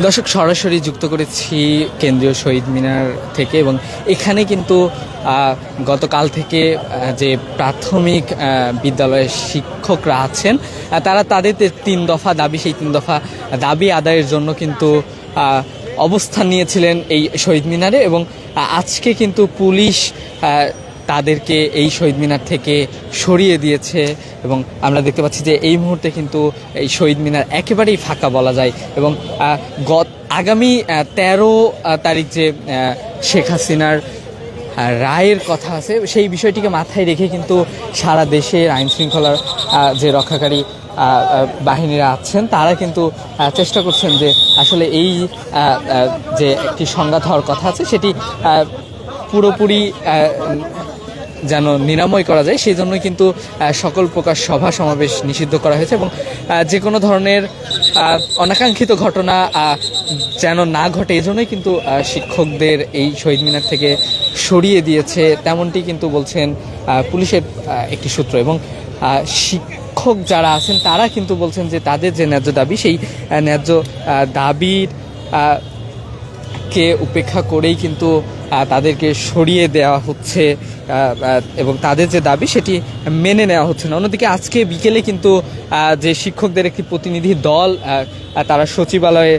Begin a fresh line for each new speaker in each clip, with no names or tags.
দর্শক, সরাসরি যুক্ত করেছি কেন্দ্রীয় শহীদ মিনার থেকে এবং এখানে কিন্তু গতকাল থেকে যে প্রাথমিক বিদ্যালয়ের শিক্ষকরা আছেন তারা তাদের তিন দফা দাবি, সেই তিন দফা দাবি আদায়ের জন্য কিন্তু অবস্থান নিয়েছিলেন এই শহীদ মিনারে এবং আজকে কিন্তু পুলিশ তাদেরকে এই শহীদ মিনার থেকে সরিয়ে দিয়েছে এবং আমরা দেখতে পাচ্ছি যে এই মুহূর্তে কিন্তু এই শহীদ মিনার একেবারেই ফাঁকা বলা যায় এবং গত আগামী তেরো তারিখ যে শেখ হাসিনার রায়ের কথা আছে, সেই বিষয়টিকে মাথায় রেখে কিন্তু সারা দেশের আইন শৃঙ্খলার যে রক্ষাকারী বাহিনীরা আছেন, তারা কিন্তু চেষ্টা করছেন যে আসলে এই যে একটি সংঘাত হওয়ার কথা আছে, সেটি পুরোপুরি যেন নিরাময় করা যায় সেই জন্য কিন্তু সকল প্রকার সভা সমাবেশ নিষিদ্ধ করা হয়েছে এবং যে কোনো ধরনের অনাকাঙ্ক্ষিত ঘটনা যেন না ঘটে এই জন্যই কিন্তু শিক্ষকদের এই শহীদ মিনার থেকে সরিয়ে দিয়েছে। তেমনটি কিন্তু বলছেন পুলিশের একটি সূত্র এবং শিক্ষক যারা আছেন, তারা কিন্তু বলছেন যে তাদের যে ন্যায্য দাবি, সেই ন্যায্য দাবির কে উপেক্ষা করেই কিন্তু তাদেরকে সরিয়ে দেওয়া হচ্ছে এবং তাদের যে দাবি সেটি মেনে নেওয়া হচ্ছে না। অন্যদিকে আজকে বিকেলে কিন্তু যে শিক্ষকদের একটি প্রতিনিধি দল তারা সচিবালয়ে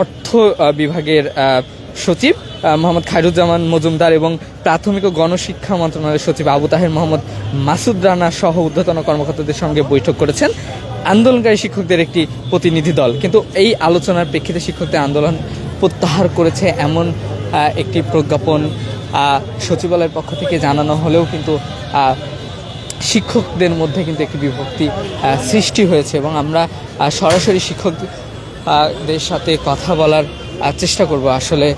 অর্থ বিভাগের সচিব মোহাম্মদ খায়রুজ্জামান মজুমদার এবং প্রাথমিক ও গণশিক্ষা মন্ত্রণালয়ের সচিব আবু তাহের মোহাম্মদ মাসুদ রানা সহ ঊর্ধ্বতন কর্মকর্তাদের সঙ্গে বৈঠক করেছেন আন্দোলনকারী শিক্ষকদের একটি প্রতিনিধি দল। কিন্তু এই আলোচনার প্রেক্ষিতে শিক্ষকদের আন্দোলন প্রত্যাহার করেছে এমন একটি প্রজ্ঞাপন সচিবালয়ের পক্ষ থেকে জানানো হলেও কিন্তু শিক্ষকদের মধ্যে কিন্তু একটি বিভক্তি সৃষ্টি হয়েছে এবং আমরা সরাসরি শিক্ষকদের সাথে কথা বলার চেষ্টা করব আসলে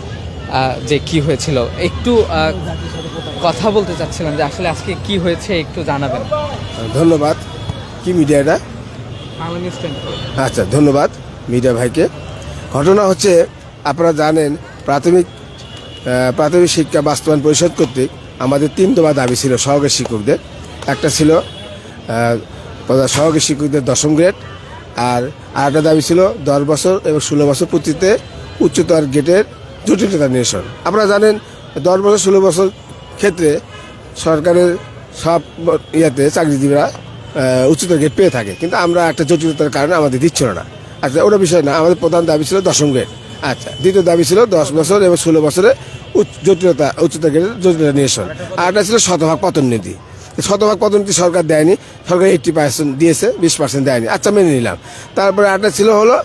যে কি হয়েছিল। একটু কথা বলতে চাচ্ছিলাম যে আসলে আজকে কি হয়েছে একটু জানাবেন।
ধন্যবাদ। কি মিডিয়া এটা?
বাংলা নিউজ টোয়েন্টি
আচ্ছা ধন্যবাদ মিডিয়া ভাইকে। ঘটনা হচ্ছে আপনারা জানেন প্রাথমিক প্রাথমিক শিক্ষা বাস্তবায়ন পরিষদ কর্তৃক আমাদের তিন দফা দাবি ছিল সহকারী শিক্ষকদের। একটা ছিল সহকারী শিক্ষকদের দশম গ্রেড আর আরেকটা দাবি ছিল দশ বছর এবং ষোলো বছর পূর্তিতে উচ্চতর গেটের জটিলতা নিরসন। আপনারা জানেন দশ বছর, ষোলো বছর ক্ষেত্রে সরকারের সব ইয়াতে চাকরিজীবীরা উচ্চতর গেট পেয়ে থাকে। কিন্তু আমরা একটা জটিলতার কারণে আমাদের দিচ্ছিল না। আচ্ছা ওটা বিষয় না। আমাদের প্রধান দাবি ছিল দশম গ্রেড। আচ্ছা। দ্বিতীয় দাবি ছিল দশ বছর এবং ষোলো বছরে জটিলতা উচ্চতর গেটের জটিলতা নিরসন আর একটা ছিল শতভাগ পতন নীতি। শতভাগ পতন নীতি সরকার দেয়নি, সরকার এইটটি পার্সেন্ট দিয়েছে, বিশ পার্সেন্ট দেয়নি। আচ্ছা মেনে নিলাম। তারপরে একটা ছিল হলো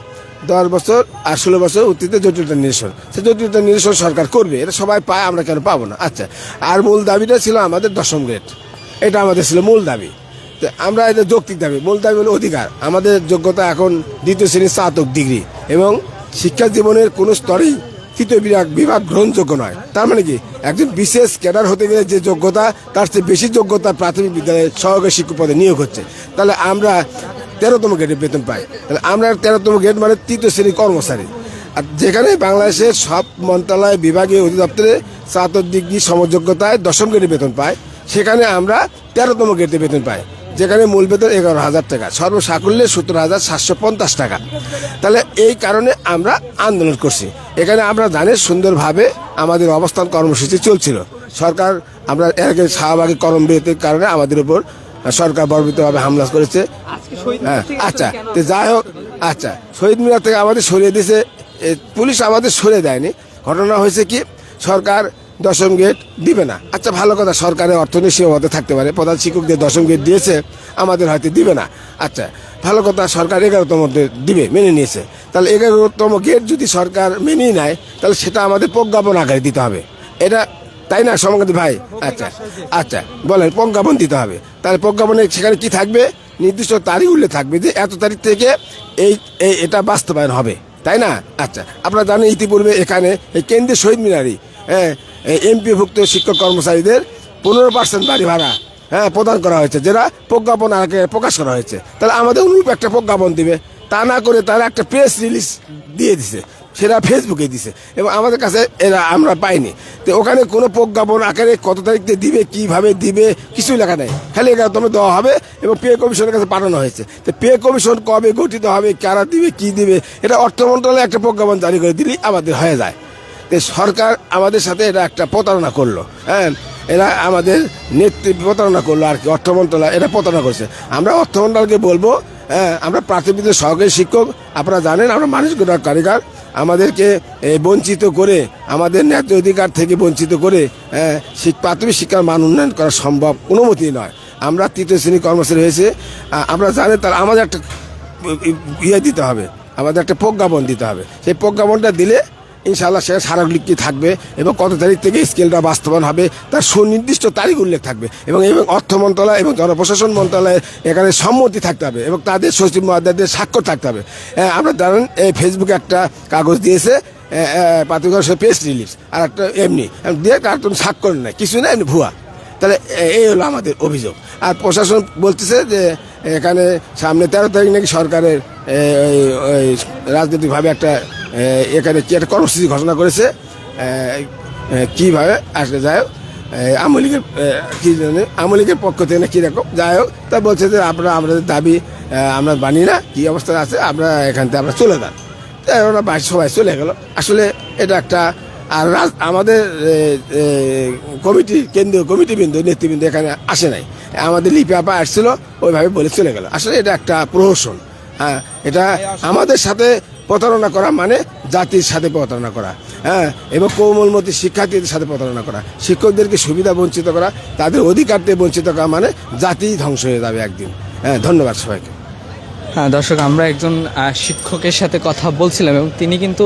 দশ বছর আর ষোলো বছর অতীতে জটিলতা নিরসন সে জটিলতা নিরসন সরকার করবে, এটা সবাই পায়, আমরা কেন পাবো না? আচ্ছা আর মূল দাবিটা ছিল আমাদের দশম গ্রেড এটা আমাদের ছিল মূল দাবি। আমরা এটা যৌক্তিক দাবি। মূল দাবি হলো অধিকার। আমাদের যোগ্যতা এখন দ্বিতীয় শ্রেণির স্নাতক ডিগ্রি এবং শিক্ষা জীবনের কোনো স্তরেই তৃতীয় বিভাগ বিভাগ গ্রহণযোগ্য নয়। তার মানে কি? একজন বিশেষ ক্যাডার হতে গেলে যে যোগ্যতা, তার চেয়ে বেশি যোগ্যতা প্রাথমিক বিদ্যালয়ে সহকারী শিক্ষক পদে নিয়োগ হচ্ছে। তাহলে আমরা তেরোতম গ্রেডে বেতন পাই। তাহলে আমরা তেরোতম গ্রেড মানে তৃতীয় শ্রেণির কর্মচারী। আর যেখানে বাংলাদেশের সব মন্ত্রণালয় বিভাগীয় অধিদপ্তরে স্নাতক ডিগ্রি সমযোগ্যতায় দশম গ্রেডে বেতন পায়, সেখানে আমরা তেরোতম গ্রেডে বেতন পাই। যেখানে মূল বেতন এগারো হাজার টাকা সর্বসাকুল্যে সত্তর হাজার সাতশো পঞ্চাশ টাকা। তাহলে এই কারণে আমরা আন্দোলন করছি। এখানে আমরা জানি সুন্দরভাবে আমাদের অবস্থান কর্মসূচি চলছিল। সরকার আমরা এর আগে শাহবাগী কর্মবিরতির কারণে আমাদের উপর সরকার বর্বিতভাবে হামলা করেছে। হ্যাঁ আচ্ছা তো যাই হোক আচ্ছা শহীদ মিনার থেকে আমাদের সরিয়ে দিয়েছে পুলিশ আমাদের সরিয়ে দেয়নি। ঘটনা হয়েছে কি সরকার দশম গেট দিবে না। আচ্ছা ভালো কথা সরকারের অর্থনীতি সীমাবদ্ধ থাকতে পারে। প্রধান শিক্ষকদের দশম গেট দিয়েছে, আমাদের হয়তো দিবে না। আচ্ছা ভালো কথা, সরকার এগারোতম দিবে, মেনে নিয়েছে। তাহলে এগারোতম গেট যদি সরকার মেনেই নেয়, তাহলে সেটা আমাদের প্রজ্ঞাপন আকারে দিতে হবে। এটা তাই না সমাগত ভাই? আচ্ছা আচ্ছা বলেন, প্রজ্ঞাপন দিতে হবে। তাহলে প্রজ্ঞাপনে সেখানে কি থাকবে? নির্দিষ্ট তারিখ উল্লেখ থাকবে যে এত তারিখ থেকে এই এটা বাস্তবায়ন হবে। তাই না? আচ্ছা আপনারা জানেন, ইতিপূর্বে এখানে এই কেন্দ্রীয় শহীদ মিনারি হ্যাঁ এমপিভুক্ত শিক্ষক কর্মচারীদের পনেরো পার্সেন্ট বাড়ি ভাড়া হ্যাঁ প্রদান করা হয়েছে, যেটা প্রজ্ঞাপন আগে প্রকাশ করা হয়েছে। তাহলে আমাদের অনুরূপ একটা প্রজ্ঞাপন দিবে, তা না করে তারা একটা প্রেস রিলিজ দিয়ে দিছে, সেটা ফেসবুকে দিছে, এবং আমাদের কাছে এরা, আমরা পাইনি। তো ওখানে কোনো প্রজ্ঞাপন আকারে কত তারিখে দিবে, কীভাবে দিবে কিছুই লেখা নেই। খালি এখানে তোমার দেওয়া হবে, এবং পে কমিশনের কাছে পাঠানো হয়েছে। তো পে কমিশন কবে গঠিত হবে, কারা দিবে, কি দিবে, এটা অর্থ মন্ত্রণালয় একটা প্রজ্ঞাপন জারি করে দিলেই আমাদের হয়ে যায়। সরকার আমাদের সাথে এটা একটা প্রতারণা করল হ্যাঁ? এরা আমাদের নেতৃত্ব প্রতারণা করল আর কি অর্থ মন্ত্রণালয় এটা প্রতারণা করছে। আমরা অর্থ মন্ত্রণালয়কে বলব হ্যাঁ? আমরা প্রাথমিক সহকারী শিক্ষক আপনারা জানেন আমরা মানুষ গড়ার কারিগর। আমাদেরকে বঞ্চিত করে আমাদের ন্যায্য অধিকার থেকে বঞ্চিত করে হ্যাঁ, প্রাথমিক শিক্ষার মান উন্নয়ন করা সম্ভব অনুমতি নয়। আমরা তৃতীয় শ্রেণি কর্মচারী হয়েছে আমরা জানেন তার আমাদের একটা ইয়ে দিতে হবে আমাদের একটা প্রজ্ঞাপন দিতে হবে। সেই প্রজ্ঞাপনটা দিলে ইনশাআল্লাহ সেটা সারাগুলিকে থাকবে এবং কত তারিখ থেকে স্কেলটা বাস্তবায়ন হবে তার সুনির্দিষ্ট তারিখ উল্লেখ থাকবে এবং এবং অর্থ মন্ত্রণালয় এবং জনপ্রশাসন মন্ত্রণালয়ের এখানে সম্মতি থাকতে হবে এবং তাদের সচিব মহাদাদের স্বাক্ষর থাকতে হবে। আমরা জানেন এই ফেসবুকে একটা কাগজ দিয়েছে প্রাথমিক প্রেস রিলিজ আর একটা এমনি। দিয়ে তার কোনো স্বাক্ষর নেই, কিছু না এমনি ভুয়া। তাহলে এই হলো আমাদের অভিযোগ। আর প্রশাসন বলতেছে যে এখানে সামনে তেরো তারিখ নাকি সরকারের রাজনৈতিকভাবে একটা এখানে কি একটা কর্মসূচি ঘোষণা করেছে কীভাবে আসলে যাই হোক আওয়ামী লীগের কি আওয়ামী লীগের পক্ষ থেকে না কীরকম যাই হোক, তা বলছে যে আপনারা, আমাদের দাবি আমরা মানি না, কী অবস্থা আছে আমরা এখান থেকে আমরা চলে যান। তাই ওরা বাইরে সবাই চলে গেল। আসলে এটা একটা, আর রাজ- আমাদের কমিটি, কেন্দ্রীয় কমিটি বিন্দু নেতৃবৃন্দ এখানে আসে নাই। আমাদের লিপি আপা আসছিল, ওইভাবে বলে চলে গেল। আসলে এটা একটা প্রহসন। হ্যাঁ এটা আমাদের সাথে প্রতারণা করা মানে জাতির সাথে প্রতারণা করা। হ্যাঁ এবং কোমলমতি শিক্ষার্থীদের সাথে প্রতারণা করা। শিক্ষকদেরকে সুবিধা বঞ্চিত করা, তাদের অধিকার থেকে বঞ্চিত করা মানে জাতি ধ্বংস হয়ে যাবে একদিন। হ্যাঁ ধন্যবাদ সবাইকে।
হ্যাঁ দর্শক, আমরা একজন শিক্ষকের সাথে কথা বলছিলাম এবং তিনি কিন্তু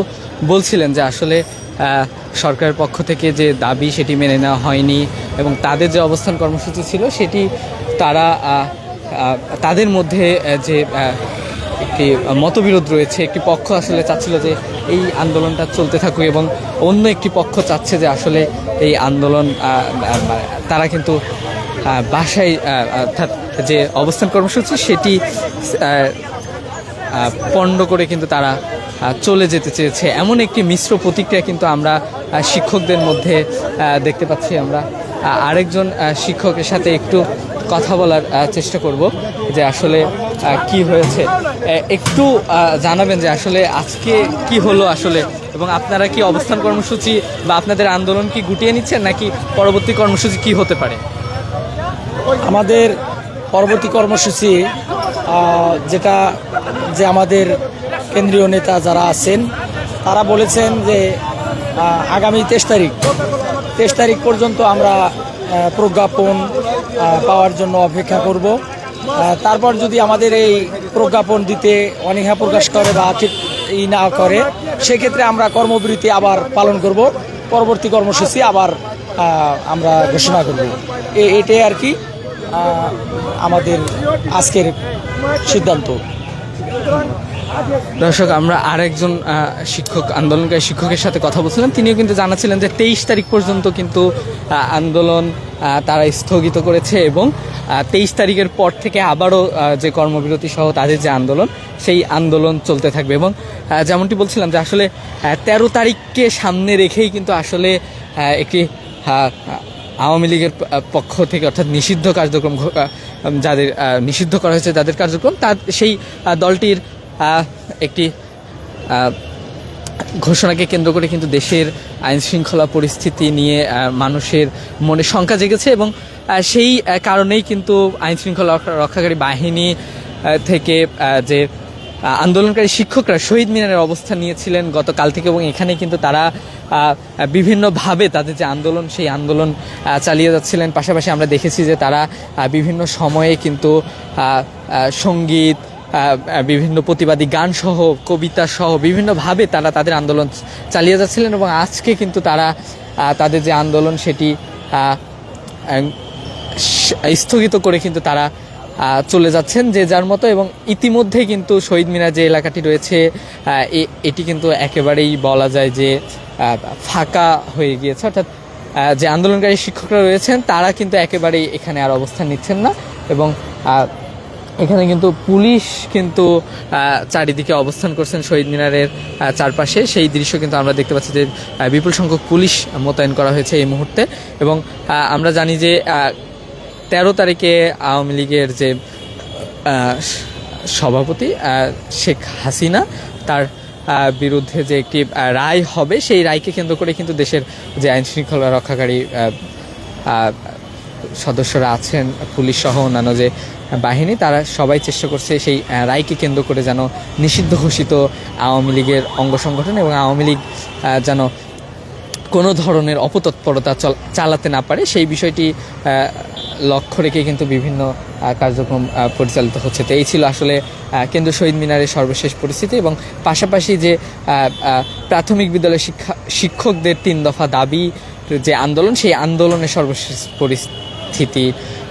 বলছিলেন যে আসলে সরকারের পক্ষ থেকে যে দাবি সেটি মেনে নেওয়া হয়নি এবং তাদের যে অবস্থান কর্মসূচি ছিল সেটি তারা তাদের মধ্যে যে একটি মতবিরোধ রয়েছে, একটি পক্ষ আসলে চাচ্ছিল যে এই আন্দোলনটা চলতে থাকুক এবং অন্য একটি পক্ষ চাচ্ছে যে আসলে এই আন্দোলন তারা কিন্তু বাসায় অর্থাৎ যে অবস্থান কর্মসূচি সেটি পণ্ড করে কিন্তু তারা চলে যেতে চেয়েছে। এমন একটি মিশ্র প্রতিক্রিয়া কিন্তু আমরা শিক্ষকদের মধ্যে দেখতে পাচ্ছি আমরা। আরেকজন শিক্ষকের সাথে একটু কথা বলার চেষ্টা করব যে আসলে কি হয়েছে। একটু জানাবেন যে আসলে আজকে কি হলো আসলে এবং আপনারা কি অবস্থান কর্মসূচি বা আপনাদের আন্দোলন কি গুটিয়ে নিচ্ছেন নাকি পরবর্তী কর্মসূচি কি হতে পারে?
আমাদের পরবর্তী কর্মসূচি যেটা যে আমাদের কেন্দ্রীয় নেতা যারা আছেন, তারা বলেছেন যে আগামী তেইশ তারিখ তেইশ তারিখ পর্যন্ত আমরা প্রজ্ঞাপন পাওয়ার জন্য অপেক্ষা করব। তারপর যদি আমাদের এই প্রজ্ঞাপন দিতে অনীহা প্রকাশ করে বা ই না করে, সেক্ষেত্রে আমরা কর্মবিরতি আবার পালন করব। পরবর্তী কর্মসূচি আবার আমরা ঘোষণা করব। এটাই আর কি আমাদের আজকের সিদ্ধান্ত।
দর্শক, আমরা আরেকজন শিক্ষক, আন্দোলনকারী শিক্ষকের সাথে কথা বলছিলাম। তিনিও কিন্তু জানাচ্ছিলেন যে তেইশ তারিখ পর্যন্ত কিন্তু আন্দোলন তারা স্থগিত করেছে এবং তেইশ তারিখের পর থেকে আবারও যে কর্মবিরতি সহ তাদের যে আন্দোলন, সেই আন্দোলন চলতে থাকবে এবং যেমনটি বলছিলাম যে আসলে তেরো তারিখকে সামনে রেখেই কিন্তু আসলে একটি আওয়ামী লীগের পক্ষ থেকে অর্থাৎ নিষিদ্ধ কার্যক্রম যাদের নিষিদ্ধ করা হয়েছে যাদের কার্যক্রম, তার, সেই দলটির একটি ঘোষণাকে কেন্দ্র করে কিন্তু দেশের আইন শৃঙ্খলা পরিস্থিতি নিয়ে মানুষের মনে শঙ্কা জেগেছে এবং সেই কারণেই কিন্তু আইন শৃঙ্খলা রক্ষাকারী বাহিনী থেকে যে আন্দোলনকারী শিক্ষকরা শহীদ মিনারের অবস্থান নিয়েছিলেন গতকাল থেকে এবং এখানে কিন্তু তারা বিভিন্নভাবে তাদের যে আন্দোলন, সেই আন্দোলন চালিয়ে যাচ্ছিলেন। পাশাপাশি আমরা দেখেছি যে তারা বিভিন্ন সময়ে কিন্তু সংগীত বিভিন্ন প্রতিবাদী গান সহ কবিতা সহ বিভিন্নভাবে তারা তাদের আন্দোলন চালিয়ে যাচ্ছিলেন এবং আজকে কিন্তু তারা তাদের যে আন্দোলন সেটি স্থগিত করে কিন্তু তারা চলে যাচ্ছেন যে যার মতো এবং ইতিমধ্যে কিন্তু শহীদ মিনার যে এলাকাটি রয়েছে এটি কিন্তু একেবারেই বলা যায় যে ফাঁকা হয়ে গিয়েছে। অর্থাৎ যে আন্দোলনকারী শিক্ষকরা রয়েছেন তারা কিন্তু একেবারেই এখানে আর অবস্থান নিচ্ছেন না এবং এখানে কিন্তু পুলিশ কিন্তু চারিদিকে অবস্থান করছেন শহীদ মিনারের চারপাশে। সেই দৃশ্য কিন্তু আমরা দেখতে পাচ্ছি যে বিপুল সংখ্যক পুলিশ মোতায়েন করা হয়েছে এই মুহূর্তে। এবং আমরা জানি যে তেরো তারিখে আওয়ামী লীগের যে সভাপতি শেখ হাসিনা, তার বিরুদ্ধে যে একটি রায় হবে, সেই রায়কে কেন্দ্র করে কিন্তু দেশের যে আইন শৃঙ্খলা রক্ষাকারী সদস্যরা আছেন, পুলিশ সহ অন্যান্য যে বাহিনী তারা সবাই চেষ্টা করছে সেই রায়কে কেন্দ্র করে যেন নিষিদ্ধ ঘোষিত আওয়ামী লীগের অঙ্গ সংগঠন এবং আওয়ামী লীগ যেন কোনো ধরনের অপতৎপরতা চল- চালাতে না পারে। সেই বিষয়টি লক্ষ্য রেখে কিন্তু বিভিন্ন কার্যক্রম পরিচালিত হচ্ছে। তো এই ছিল আসলে আহ, কেন্দ্রীয় শহীদ মিনারের সর্বশেষ পরিস্থিতি এবং পাশাপাশি যে প্রাথমিক বিদ্যালয় শিক্ষা শিক্ষকদের তিন দফা দাবি যে আন্দোলন সেই আন্দোলনের সর্বশেষ পরিস্থিতি